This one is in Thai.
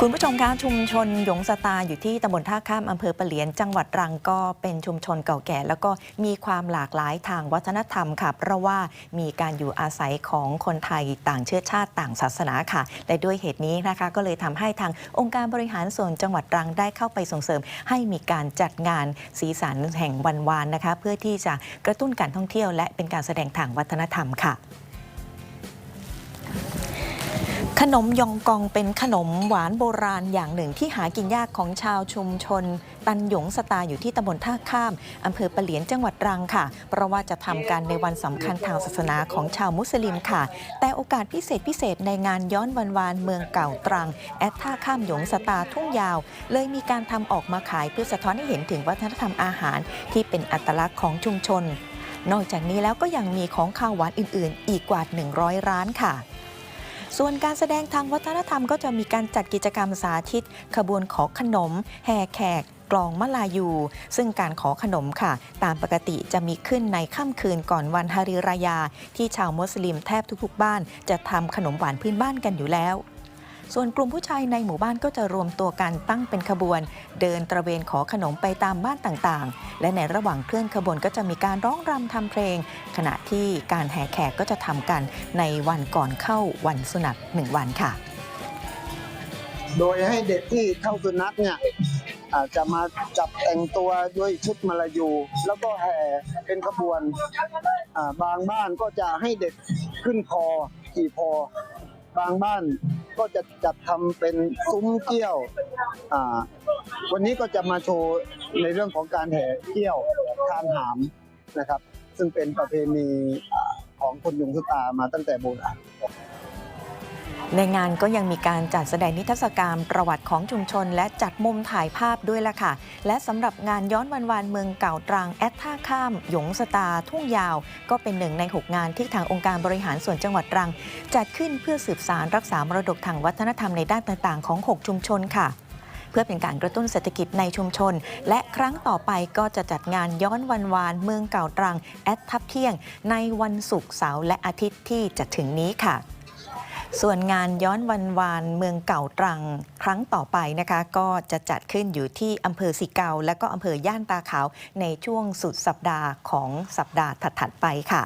คุณผู้ชมคะชุมชนหยงสตาอยู่ที่ตำบลท่าข้ามอำเภอปะเหลียน จังหวัดรังก็เป็นชุมชนเก่าแก่ แล้วก็มีความหลากหลายทางวัฒนธรรมค่ะ เพราะว่ามีการอยู่อาศัยของคนไทยต่างเชื้อชาติต่างศาสนาค่ะ และด้วยเหตุนี้นะคะ ก็เลยทำให้ทางองค์การบริหารส่วนจังหวัดรังได้เข้าไปส่งเสริม ให้มีการจัดงานสีสันแห่งวันวานนะคะ เพื่อที่จะกระตุ้นการท่องเที่ยว และเป็นการแสดงทางวัฒนธรรมค่ะ ขนมยองกองเป็นขนมหวานโบราณอย่างหนึ่งที่หากินยากของชาวชุมชน ตันหยงสตาอยู่ที่ตำบลท่าข้ามอำเภอปะเหลียนจังหวัดตรังค่ะ เพราะว่าจะทำกันในวันสำคัญทางศาสนาของชาวมุสลิมค่ะ แต่โอกาสพิเศษพิเศษในงานย้อนวันวานเมืองเก่าตรัง แอดท่าข้ามหยงสตาทุ่งยาว เลยมีการทำออกมาขายเพื่อสะท้อนให้เห็นถึงวัฒนธรรมอาหาร ที่เป็นอัตลักษณ์ของชุมชน นอกจากนี้แล้วก็ยังมีของข้าวหวานอื่น ๆ อีกกว่า 100 ร้านค่ะ ส่วนการแสดงทางวัฒนธรรมก็จะมีการจัดกิจกรรมสาธิต ขบวนขอขนม แห่แขกกลองมะลายู ซึ่งการขอขนมค่ะ ตามปกติจะมีขึ้นในค่ำคืนก่อนวันฮาริรายา ที่ชาวมุสลิมแทบทุกๆบ้าน จะทำขนมหวานพื้นบ้านกันอยู่แล้ว ส่วนกลุ่มผู้ชายในหมู่บ้านก็จะรวมตัวกันตั้งเป็นขบวน เดินตระเวนขอขนมไปตามบ้านต่างๆ และในระหว่างเคลื่อนขบวนก็จะมีการร้องรำทำเพลง ขณะที่การแห่แขกก็จะทำกันในวันก่อนเข้าวันสุนัขหนึ่งวันค่ะ โดยให้เด็กที่เข้าสุนัขเนี่ยอาจจะมาจับแต่งตัวด้วยชุดมาลายู แล้วก็แห่เป็นขบวนบางบ้านก็จะให้เด็กขึ้นคอขี่คอบางบ้าน ก็จะจัดทำเป็นซุ้มเกี้ยวอ่าวันนี้ก็จะมาโชว์ในเรื่องของการแห่เกี้ยวทานหามนะครับ ซึ่งเป็นประเพณีของคนยุงสุตามาตั้งแต่โบราณ ในงานก็ยังมีการจัดแสดงนิทรรศการประวัติของชุมชน และจัดมุมถ่ายภาพด้วยล่ะค่ะ และสำหรับงานย้อนวันวานเมืองเก่าตรังแอดท่าข้าม หยงสตา ทุ่งยาว ก็เป็นหนึ่งใน 6 งานที่ทางองค์การบริหารส่วนจังหวัดตรัง จัดขึ้นเพื่อสืบสารรักษามรดกทางวัฒนธรรมในด้านต่างๆ ของ 6 ชุมชนค่ะเพื่อเป็นการกระตุ้นเศรษฐกิจในชุมชน และครั้งต่อไปก็จะจัดงานย้อนวันวาน เมืองเก่าตรัง แอดทับเที่ยง ในวันศุกร์เสาร์และอาทิตย์ที่จะถึงนี้ค่ะ ส่วนงานย้อนวันวานเมืองเก่าตรังครั้งต่อไปนะคะ ก็จะจัดขึ้นอยู่ที่อำเภอสิเกาและก็อำเภอย่านตาขาวในช่วงสุดสัปดาห์ของสัปดาห์ถัดๆไปค่ะ